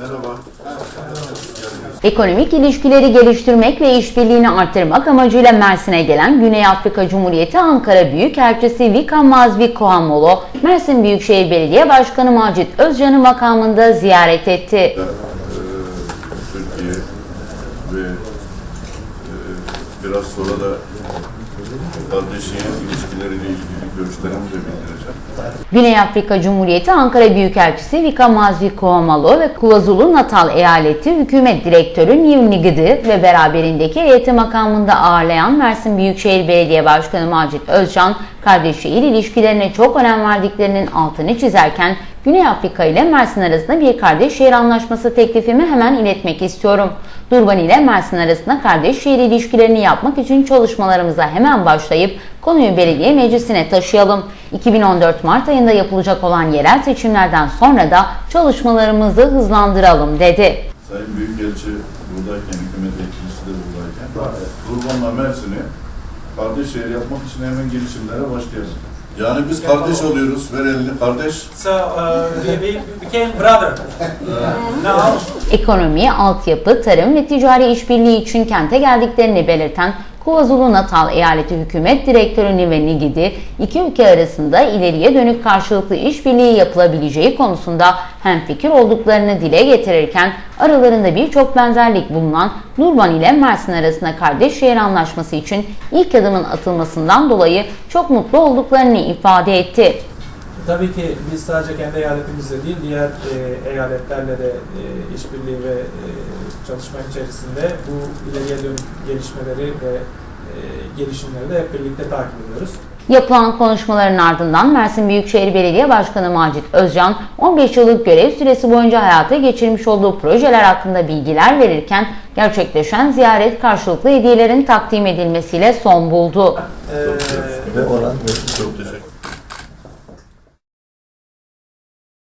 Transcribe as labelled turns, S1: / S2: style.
S1: Merhaba.
S2: Ekonomik ilişkileri geliştirmek ve işbirliğini artırmak amacıyla Mersin'e gelen Güney Afrika Cumhuriyeti Ankara Büyükelçisi Vika Mazvi Kohamolo, Mersin Büyükşehir Belediye Başkanı Macit Özcan'ı makamında ziyaret etti.
S1: Ee, Türkiye ve e, biraz sonra da kardeşliğin ilişkileriyle ilgili görüşlerimi de bildireceğim.
S2: Güney Afrika Cumhuriyeti Ankara Büyükelçisi Vika Mazvi Kohamalo ve KwaZulu Natal Eyaleti Hükümet Direktörü Niv Nigidi ve beraberindeki heyeti makamında ağırlayan Mersin Büyükşehir Belediye Başkanı Macit Özcan, kardeş şehir ilişkilerine çok önem verdiklerinin altını çizerken Güney Afrika ile Mersin arasında bir kardeş şehir anlaşması teklifimi hemen iletmek istiyorum. Durban ile Mersin arasında kardeş şehir ilişkilerini yapmak için çalışmalarımıza hemen başlayıp konuyu belediye meclisine taşıyalım. 2014 Mart ayında yapılacak olan yerel seçimlerden sonra da çalışmalarımızı hızlandıralım dedi.
S1: Sayın Büyükelçi buradayken, hükümet yetkilisi de buradayken, Kurban'la Mersin'i kardeş şehir yapmak için hemen girişimlere başlayalım. Yani biz kardeş oluyoruz, ver elini kardeş.
S3: So uh, we, we became brother. now
S2: Ekonomi, altyapı, tarım ve ticari işbirliği için kente geldiklerini belirten KwaZulu Natal Eyaleti Hükümet Direktörü Nive Nigidi, iki ülke arasında ileriye dönük karşılıklı işbirliği yapılabileceği konusunda hemfikir olduklarını dile getirirken aralarında birçok benzerlik bulunan Durban ile Mersin arasında kardeş şehir anlaşması için ilk adımın atılmasından dolayı çok mutlu olduklarını ifade etti.
S3: Tabii ki biz sadece kendi eyaletimizde değil diğer e, eyaletlerle de e, işbirliği ve e, çalışma içerisinde bu ileriye dönük gelişmeleri ve e, gelişimleri de hep birlikte takip ediyoruz.
S2: Yapılan konuşmaların ardından Mersin Büyükşehir Belediye Başkanı Macit Özcan, 15 yıllık görev süresi boyunca hayata geçirmiş olduğu projeler hakkında bilgiler verirken gerçekleşen ziyaret karşılıklı hediyelerin takdim edilmesiyle son buldu.
S3: E,
S1: Çok teşekkür